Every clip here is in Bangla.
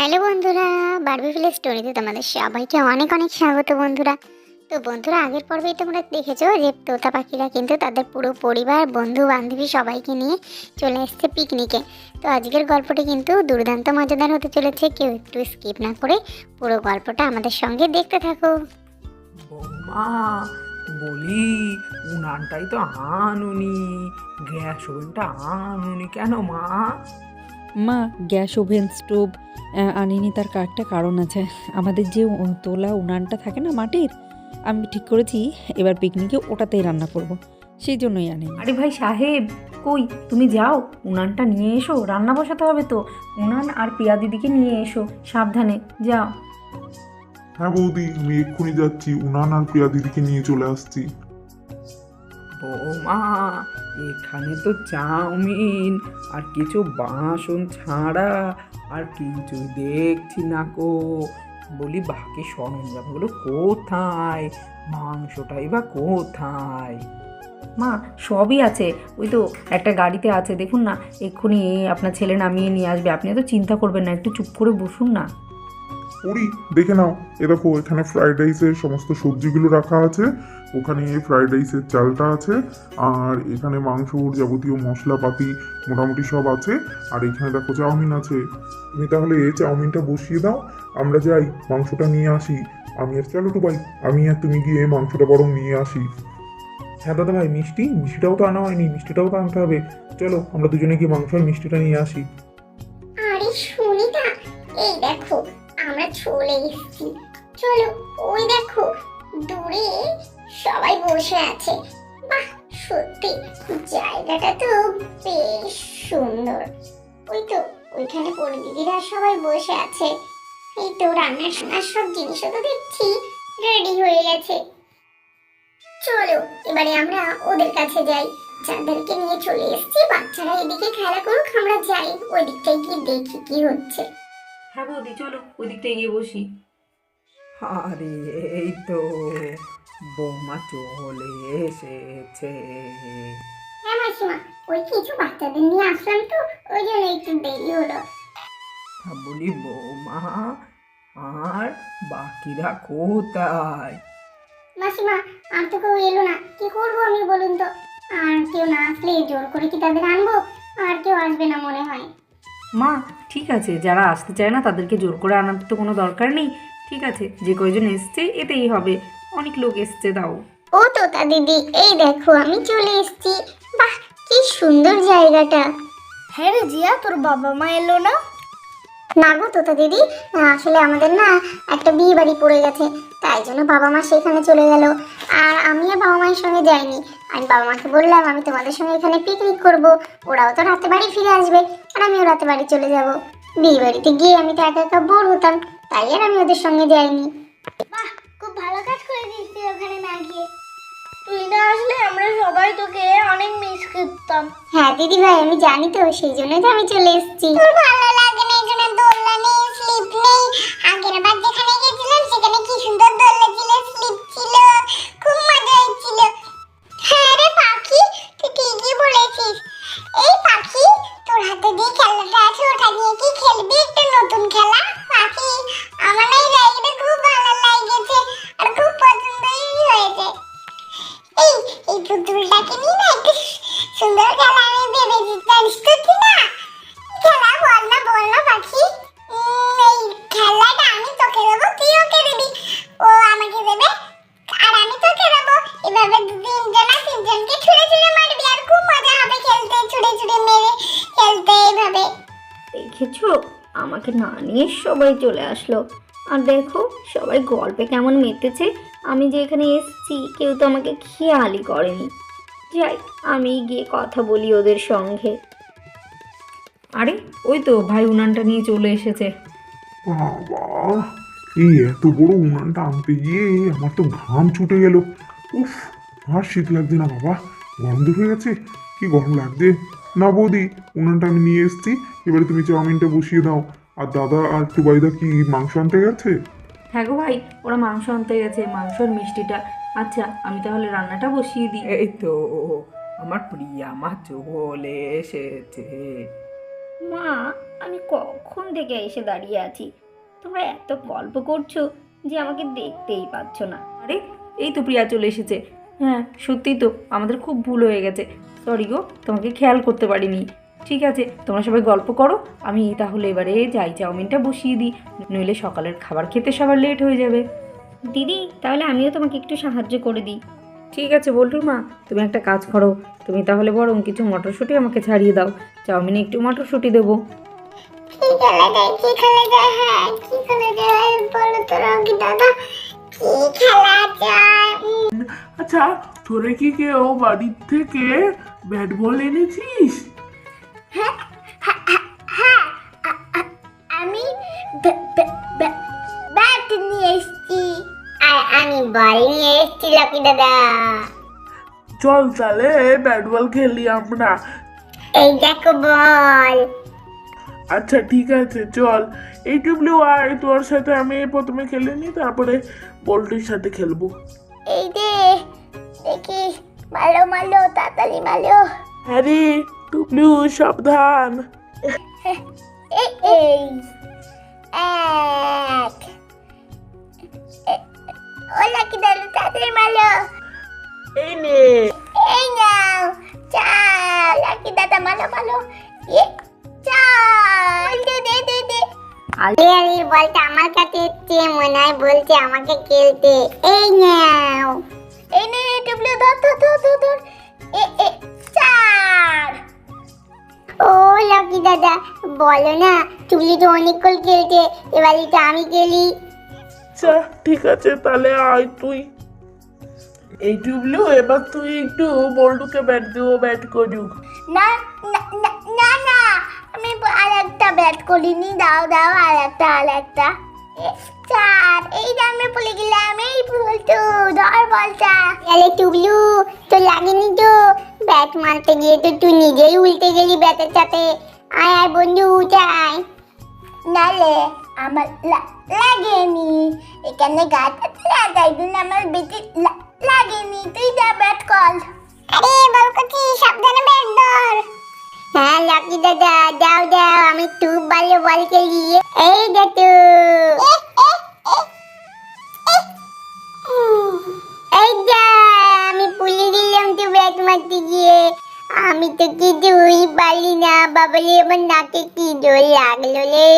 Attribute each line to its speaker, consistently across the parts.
Speaker 1: হ্যালো বন্ধুরা বারবি ভিলেজ স্টোরিতে তোমাদের সবাইকে অনেক অনেক স্বাগত বন্ধুরা। তো বন্ধুরা আগের পর্বেই তোমরা দেখেছ যে তোতা পাখিরা কিন্তু তাদের পুরো পরিবার বন্ধু বান্ধবী সবাইকে নিয়ে চলে এসছে পিকনিকে তো আজকের গল্পটি কিন্তু দুর্দান্ত মজাদার হতে চলেছে কেউ একটু স্কিপ না করে পুরো গল্পটা আমাদের সঙ্গে দেখতে থাকো।
Speaker 2: বৌমা বলি উনানটাই তো আনুনি গ্যাস ওভেনটা আনুনি কেন মা?
Speaker 3: মা গ্যাস ওভেন স্টোভ আনিনি তার একটা কারণ আছে। আমাদের যে উ- তোলা উনানটা থাকে না মাটির আমি ঠিক করেছি এবার পিকনিকে ওটাতেই রান্না করব। সেই জন্যই আনিনি।
Speaker 2: আরে ভাই সাহেব কই? তুমি যাও উনানটা নিয়ে এসো রান্না বসাতে হবে তো। উনান আর পিয়া দিদিকে নিয়ে এসো সাবধানে যাও।
Speaker 4: হ্যাঁ বৌদি আমি এক্ষুনি যাচ্ছি উনান আর প্রিয়া দিদিকে নিয়ে চলে আসছি।
Speaker 2: বৌমা এখানে তো চাউমিন আর কিছু বাসন ছাড়া আর কিন্তু দেখছি না কো বলি বাকি সরঞ্জামগুলো কোথায়? মাংসটাই বা কোথায়? মা, সবই আছে। ওই তো একটা গাড়িতে আছে। দেখুন না, এক্ষুনি আপনার ছেলে নামিয়ে নিয়ে আসবে। আপনি তো চিন্তা করবেন না, একটু চুপ করে বসুন না।
Speaker 4: ওরি দেখে নাও। এ দেখো, এখানে ফ্রাইড রাইসের সমস্ত সবজিগুলো রাখা আছে। ওখানে ফ্রাইড রাইসের চালটা আছে। আর এখানে মাংসর যাবতীয় মশলাপাতি মোটামুটি সব আছে। আর এখানে দেখো চাউমিন আছে। তুমি তাহলে চাউমিনটা বসিয়ে দাও। আমরা যাই, মাংসটা নিয়ে আসি। আমি আর চলো ভাই, আমি আর তুমি গিয়ে মাংসটা বরং নিয়ে আসি। হ্যাঁ দাদা ভাই, মিষ্টি? মিষ্টিটাও তো আনা হয়নি, মিষ্টিটাও তো আনতে হবে। চলো, আমরা দুজনে গিয়ে মাংস আর মিষ্টিটা নিয়ে আসি।
Speaker 1: আরে এই দেখো চলে এসেছি। চলো, ওই দেখো, দূরে সবাই বসে আছে। বাহ, সত্যি, জায়গাটা তো বেশ সুন্দর। ওই তো, ওইখানে পরিদিদিরা সবাই বসে আছে। এই তো রান্না টান্নার সব জিনিসও তো দেখছি রেডি হয়ে গেছে। চলো, এবারে আমরা ওদের কাছে যাই। যাদেরকে নিয়ে চলে এসেছি, বাচ্চারা এদিকে খেলা করুক আমরা যাই। ওই দিকটায় গিয়ে দেখি কি হচ্ছে।
Speaker 2: হ্যাঁ বৌদি চলো ওই দিকটা গিয়ে বসি। আরে এই তো বৌমা চলে এসেছে।
Speaker 1: হ্যাঁ মাসিমা ওই কিছু বাচ্চাদের নিয়ে আসলাম তো ওই জন্য একটু দেরি হলো।
Speaker 2: তা বলি বৌমা আর বাকিরা কোথায়?
Speaker 1: মাসিমা আর তো কেউ এলো না কি করব আমি বলুন তো? আর কেউ না আসলে জোর করে কি তাদের আনব? আর কেউ আসবে না মনে হয়।
Speaker 2: মা ঠিক আছে যারা আসতে চায় না তাদেরকে জোর করে আনার তো কোনো দরকার নেই। ঠিক আছে যে কয়জন এসছে এতেই হবে। অনেক লোক এসছে দাও।
Speaker 1: ও তোতা দিদি এই দেখো আমি চলে এসেছি। বাহ কি সুন্দর জায়গাটা। হ্যাঁ রে জিয়া তোর বাবা মা এলো না? না গো তোতা দিদি। আসলে আমাদের না একটা বিয়ে বাড়ি পড়ে গেছে তাই জন্য বাবা মা সেখানে চলে গেল। আর আমি আর বাবা মায়ের সঙ্গে যাইনি। আমি বাবা মাকে বললাম আমি তোমাদের সঙ্গে এখানে পিকনিক করব। ওরাও তো রাতে বাড়ি ফিরে আসবে আর আমিও রাতে বাড়ি চলে যাব। বিয়ে বাড়িতে গিয়ে আমি তো একা একা বোর হতাম তাই আর আমি ওদের সঙ্গে যাইনি। বাহ খুব ভালো কাজ করে দিচ্ছি ওখানে না গিয়ে।
Speaker 5: তুই না আসলে আমরা সবাই তোকে অনেক মিস করতাম।
Speaker 1: হ্যাঁ দিদি ভাই আমি জানি তো সেই জন্যই তো আমি চলে এসেছি। ভালো লাগে না নেই। আগের বার যেখানে গেছিলাম, সেখানে কি সুন্দর দোলনা ছিল স্লিপ ছিল, খুব মজা হচ্ছিল। হ্যাঁ রে পাখি, তুই ঠিকই বলেছিস। এই পাখি, তোর হাতে যে খেলাটা আছে, ওটা নিয়ে কি খেলবি? একটা নতুন খেলা? নিয়ে
Speaker 5: সবাই চলে আসলো। আর দেখো সবাই গল্পে কেমন মেতেছে। আমি যে এখানে এসেছি কেউ তো আমাকে খেয়ালই করেনি। যাই আমি গিয়ে কথা বলি ওদের সঙ্গে।
Speaker 2: আরে ওই তো ভাই উনানটা নিয়ে চলে এসেছে।
Speaker 4: বাবা এই এত বড় উনানটা আনতে গিয়ে আমার তো ঘাম ছুটে গেল। উফ আর শীত লাগছে না বাবা। গরম হয়ে গেছে। কি গরম লাগছে? না বৌদি উনানটা আমি নিয়ে এসেছি। এবারে তুমি চাউমিনটা বসিয়ে দাও। আর দাদা আর টুবাইদা কি মাংস আনতে গেছে?
Speaker 2: হ্যাঁ গো ভাই ওরা মাংস আনতে গেছে মাংস আর মিষ্টিটা। আচ্ছা আমি তাহলে রান্নাটা বসিয়ে দিই। এই তো আমার প্রিয়া মা চলে এসেছে।
Speaker 5: মা আমি কখন থেকে এসে দাঁড়িয়ে আছি? তোমরা এত গল্প করছ যে আমাকে দেখতেই পাচ্ছ না।
Speaker 3: আরে এই তো প্রিয়া চলে এসেছে। হ্যাঁ সত্যিই তো আমাদের খুব ভুল হয়ে গেছে। সরি গো তোমাকে খেয়াল করতে পারিনি। ঠিক আছে তোমরা সবাই গল্প করো আমি তাহলে এবারে যাই চাউমিনটা বসিয়ে দিই নইলে সকালের খাবার খেতে সবার লেট হয়ে যাবে।
Speaker 5: দিদি তাহলে আমিও তোমাকে একটু সাহায্য করে দিই।
Speaker 3: ঠিক আছে বল্টুর মা তুমি একটা কাজ করো তুমি তাহলে বরং কিছু মটরশুঁটি আমাকে ছাড়িয়ে দাও চাউমিনে একটু মটরশুঁটি দেবো।
Speaker 1: কি খেলা যায় কি খেলা যায় হ্যাঁ কি খেলা যায় বলো তো রকি দাদা কি খেলা যায়?
Speaker 2: আচ্ছা তোরে কি কেউ বাড়ির থেকে ব্যাট বল এনেছিস?
Speaker 1: হ্যাঁ আ- আ- আমি ব- ব- ব- ব্যাট নিয়ে এসেছি। আর আমি বল নিয়ে এসেছি লকি দাদা।
Speaker 2: চল তাহলে ব্যাট বল খেলি আমরা।
Speaker 1: এই দেখো বল
Speaker 2: আচ্ছা ঠিক আছে চল। এই টুবলু আয় তোর সাথে আমি প্রথমে খেলে নি তারপরে বল্টুর সাথে খেলব।
Speaker 1: এই যে দেখি মালো মালো তাড়াতাড়ি মালো।
Speaker 2: আরে টুবলু সাবধান
Speaker 1: এই এক এ- ও লাকি দাদা তাড়াতাড়ি মালো
Speaker 2: এই নে
Speaker 1: এই নাও চাল লাকি দাদা মালো মালো এ চাল দে দে দে দে আলি আলির বলটা আমার কাছে এসছে মনে হয় বলছে আমাকে খেলতে এই নাও এই নে টুবলু ধর ধর ধর ধর এ এ চার ও লাকি দাদা বলো না টুবলু তো অনেকক্ষণ খেলছে এবারে তো আমি খেলি
Speaker 2: আচ্ছা ঠিক আছে তাহলে আয় তুই। এই টুবলু এবার তুই একটু বল্টুকে ব্যাট দিও ব্যাট করুক।
Speaker 1: না না না না না আমি আর একটা ব্যাট করিনি দাও দাও আর একটা আর একটা। চার এই দামে পড়ে গেলাম এই বলতো ধর বলটা। গেলে টুবলু তো লাগেনি তো? ব্যাট মারতে গিয়ে তো তুই নিজেই উল্টে গেলি ব্যাটের সাথে। আয় আয় বন্ধু উঠাই নালে আমার লাগেনি। এখানে গাছ লাগাই দিন আমার বেশি লাগেনি। তুই যা ব্যাট কল আরে বলকতি সাবধানে ব্যাট ধর। হ্যাঁ লাকি দাদা দাও দাও আমি খুব ভালো বল খেলি এই দেখো এই যা। আমি পুলি দিলাম তো ব্যাট মারতে গিয়ে। আমি তো কিছুই পারলি না বাবালে আমার নাকে কি জোর লাগল রে?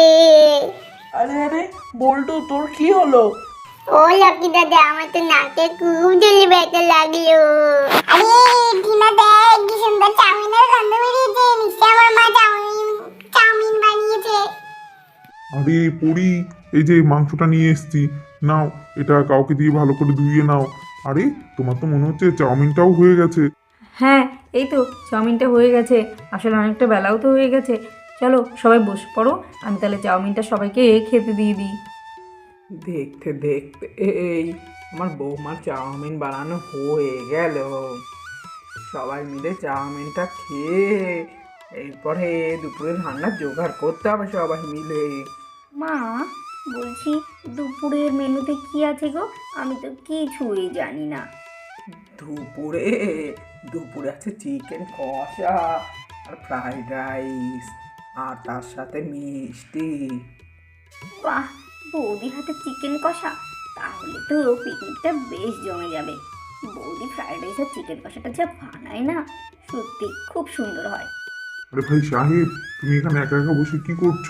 Speaker 2: আরে আরে বল্টু তোর কি হলো?
Speaker 1: ও লাকি দাদা আমার তো নাকে খুব জলি ব্যথা লাগল। আরে টিনা দেখ কি সুন্দর চাউমিনের গন্ধ বেরিয়েছে নিশ্চয় আমার মা চাউমিন চাউমিন বানিয়েছে।
Speaker 4: আরে পুরি এই যে মাংসটা নিয়ে এসেছি। নাও এটা কাউকে দিয়ে ভালো করে ধুইয়ে নাও। আরে তোমার তো মনে হচ্ছে চাউমিনটাও হয়ে গেছে।
Speaker 3: হ্যাঁ এই তো চাউমিনটা হয়ে গেছে। আসলে অনেকটা বেলাও তো হয়ে গেছে। চলো সবাই বসে পড়ো। আমি তাহলে চাউমিনটা সবাইকে খেতে দিয়ে দিই।
Speaker 2: দেখতে দেখতে এই আমার বৌমার চাউমিন বানানো হয়ে গেল। সবাই মিলে চাউমিনটা খেয়ে এরপরে দুপুরের রান্নার জোগাড় করতে হবে সবাই মিলে।
Speaker 5: মা বলছি দুপুরের মেনুতে কি আছে গো? আমি তো কিছুই জানি না।
Speaker 2: দুপুরে দুপুরে আছে চিকেন কষা আর ফ্রাইড রাইস আর তার সাথে মিষ্টি।
Speaker 5: বাহ বৌদি হাতে চিকেন কষা? তাহলে তো পিকনিকটা বেশ জমে যাবে। বৌদি ফ্রাইড রাইস আর চিকেন কষাটা যা বানায় না সত্যি খুব সুন্দর হয়।
Speaker 4: আরে ভাই সাহেব তুমি এখানে একা একা বসে কি করছ?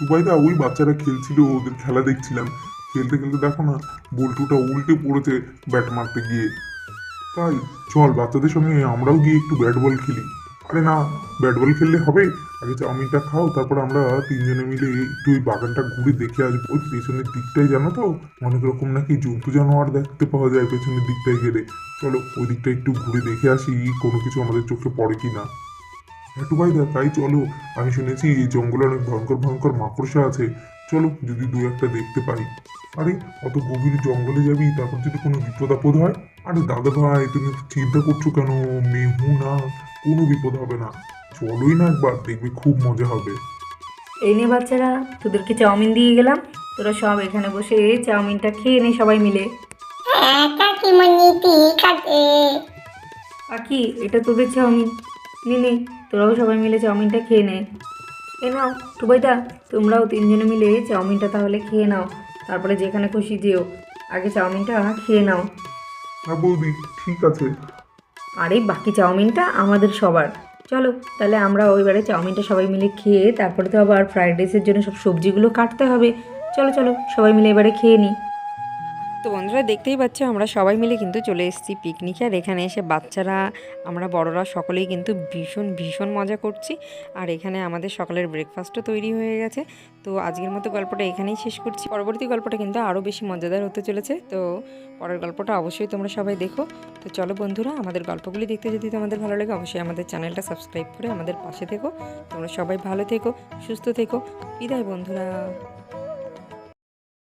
Speaker 4: দুবাইদা ওই বাচ্চারা খেলছিল, ওদের খেলা দেখছিলাম। খেলতে খেলতে দেখো না, বল্টুটা উল্টে পড়েছে ব্যাট মারতে গিয়ে। তাই, চল বাচ্চাদের সঙ্গে আমরাও গিয়ে একটু ব্যাট বল খেলি। আরে না ব্যাট বল খেললে হবে? আগে চাউমিনটা খাও, তারপর আমরা তিনজনে মিলে একটু ওই বাগানটা ঘুরে দেখে আসব। ওই পেছনের দিকটাই জানো তো? অনেক রকম নাকি জন্তু জানোয়ার দেখতে পাওয়া যায় পেছনের দিকটায় গেলে। চলো, ওই দিকটা একটু ঘুরে দেখে আসি, কোনো কিছু আমাদের চোখে পড়ে কি না একটু ভাই দা তাই চলো আমি শুনেছি এই জঙ্গলে অনেক ভয়ঙ্কর ভয়ঙ্কর মাকড়সা আছে। চলো যদি দু একটা দেখতে পাই। আরে অত গভীর জঙ্গলে যাবি তারপর যদি কোনো বিপদ আপদ হয়? আরে দাদা ভাই তুমি চিন্তা করছ কেন? মেহু না কোনো বিপদ হবে না। চলোই না একবার দেখবি খুব মজা হবে।
Speaker 3: এই নে বাচ্চারা তোদেরকে চাউমিন দিয়ে গেলাম। তোরা সব এখানে বসে চাউমিনটা খেয়ে নে সবাই মিলে।
Speaker 1: হ্যাঁ কাকিমণি
Speaker 3: আর কি এটা তোদের চাউমিন। নে নে। তোরাও সবাই মিলে চাউমিনটা খেয়ে নে।
Speaker 5: এ নাও টুবাইদা তোমরাও তিনজনে মিলে চাউমিনটা তাহলে খেয়ে নাও। তারপরে যেখানে খুশি যেও। আগে চাউমিনটা খেয়ে নাও।
Speaker 4: হ্যাঁ বৌদি ঠিক আছে।
Speaker 5: আর এই বাকি চাউমিনটা আমাদের সবার। চলো তাহলে আমরা ওইবারে চাউমিনটা সবাই মিলে খেয়ে তারপরে তো আবার ফ্রাইড রাইসের জন্য সব সবজিগুলো কাটতে হবে। চলো চলো সবাই মিলে এবারে খেয়ে নিই
Speaker 3: তো বন্ধুরা দেখতেই পাচ্ছ, আমরা সবাই মিলে কিন্তু চলে এসেছি পিকনিকে আর এখানে এসে বাচ্চারা, আমরা বড়রা সকলেই কিন্তু ভীষণ ভীষণ মজা করছি। আর এখানে আমাদের সকালের ব্রেকফাস্টও তৈরি হয়ে গেছে। তো আজকের মতো গল্পটা এখানেই শেষ করছি। পরবর্তী গল্পটা কিন্তু আরও বেশি মজাদার হতে চলেছে। তো পরের গল্পটা অবশ্যই তোমরা সবাই দেখো। তো চলো বন্ধুরা, আমাদের গল্পগুলি দেখতে যদি তোমাদের ভালো লাগে, অবশ্যই আমাদের চ্যানেলটা সাবস্ক্রাইব করে আমাদের পাশে থেকো। তোমরা সবাই ভালো থেকো, সুস্থ থেকো। বিদায় বন্ধুরা।